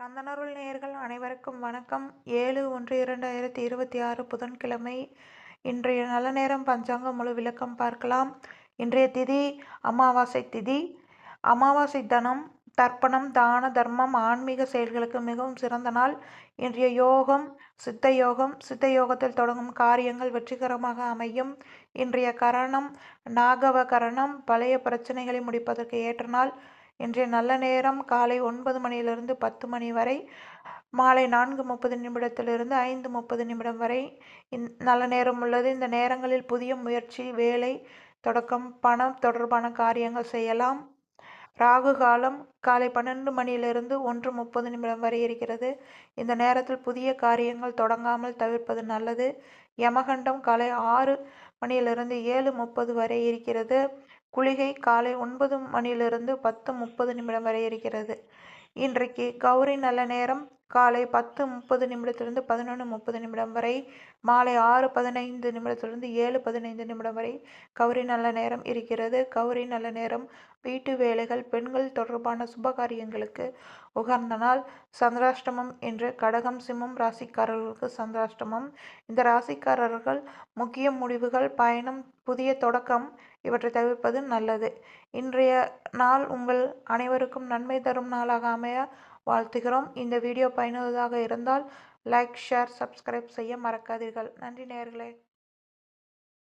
கந்தனருள் நேயர்கள் அனைவருக்கும் வணக்கம். ஏழு ஒன்று இரண்டாயிரத்தி இருபத்தி ஆறு புதன்கிழமை இன்றைய நல்ல நேரம் பஞ்சாங்கம் முழு விளக்கம் பார்க்கலாம். இன்றைய திதி அமாவாசை திதி. அமாவாசை தனம் தர்ப்பணம் தான தர்மம் ஆன்மீக செயல்களுக்கு மிகவும் சிறந்த நாள். இன்றைய யோகம் சித்த யோகம் சித்த யோகத்தில் தொடங்கும் காரியங்கள் வெற்றிகரமாக அமையும். இன்றைய கரணம் நாகவ கரணம் பழைய பிரச்சனைகளை முடிப்பதற்கு ஏற்ற நாள். இன்றைய நல்ல நேரம் காலை ஒன்பது மணியிலிருந்து பத்து மணி வரை மாலை நான்கு முப்பது நிமிடத்திலிருந்து ஐந்து முப்பது நிமிடம் வரை நல்ல நேரம் உள்ளது. இந்த நேரங்களில் புதிய முயற்சி வேலை தொடக்கம் பணம் தொடர்பான காரியங்கள் செய்யலாம். ராகு காலம் காலை பன்னெண்டு மணியிலிருந்து ஒன்று முப்பது நிமிடம் வரை இருக்கிறது. இந்த நேரத்தில் புதிய காரியங்கள் தொடங்காமல் தவிர்ப்பது நல்லது. யமகண்டம் காலை ஆறு மணியிலிருந்து ஏழு முப்பது வரை இருக்கிறது. குளிகை காலை ஒன்பது மணியிலிருந்து பத்து முப்பது நிமிடம் வரை இருக்கிறது. இன்றைக்கு கௌரி நல்ல நேரம். காலை பத்து முப்பது நிமிடத்திலிருந்து பதினொன்று முப்பது நிமிடம் வரை மாலை ஆறு பதினைந்து நிமிடத்திலிருந்து ஏழு பதினைந்து நிமிடம் வரை கௌரி நல்ல நேரம் இருக்கிறது. கௌரி நல்ல நேரம் வீட்டு வேலைகள் பெண்கள் தொடர்பான சுபகாரியங்களுக்கு உகர்ந்த நாள் சந்திராஷ்டமம் என்று கடகம் சிம்மம் ராசிக்காரர்களுக்கு சந்திராஷ்டமம். இந்த ராசிக்காரர்கள் முக்கிய முடிவுகள் பயணம் புதிய தொடக்கம் இவற்றை தவிர்ப்பது நல்லது. இன்றைய நாள் உங்கள் அனைவருக்கும் நன்மை தரும் நாளாக அமைய வாழ்த்துகிறோம். இந்த வீடியோ பயனுள்ளதாக இருந்தால் லைக் ஷேர் சப்ஸ்கிரைப் செய்ய மறக்காதீர்கள். நன்றி நேர்களே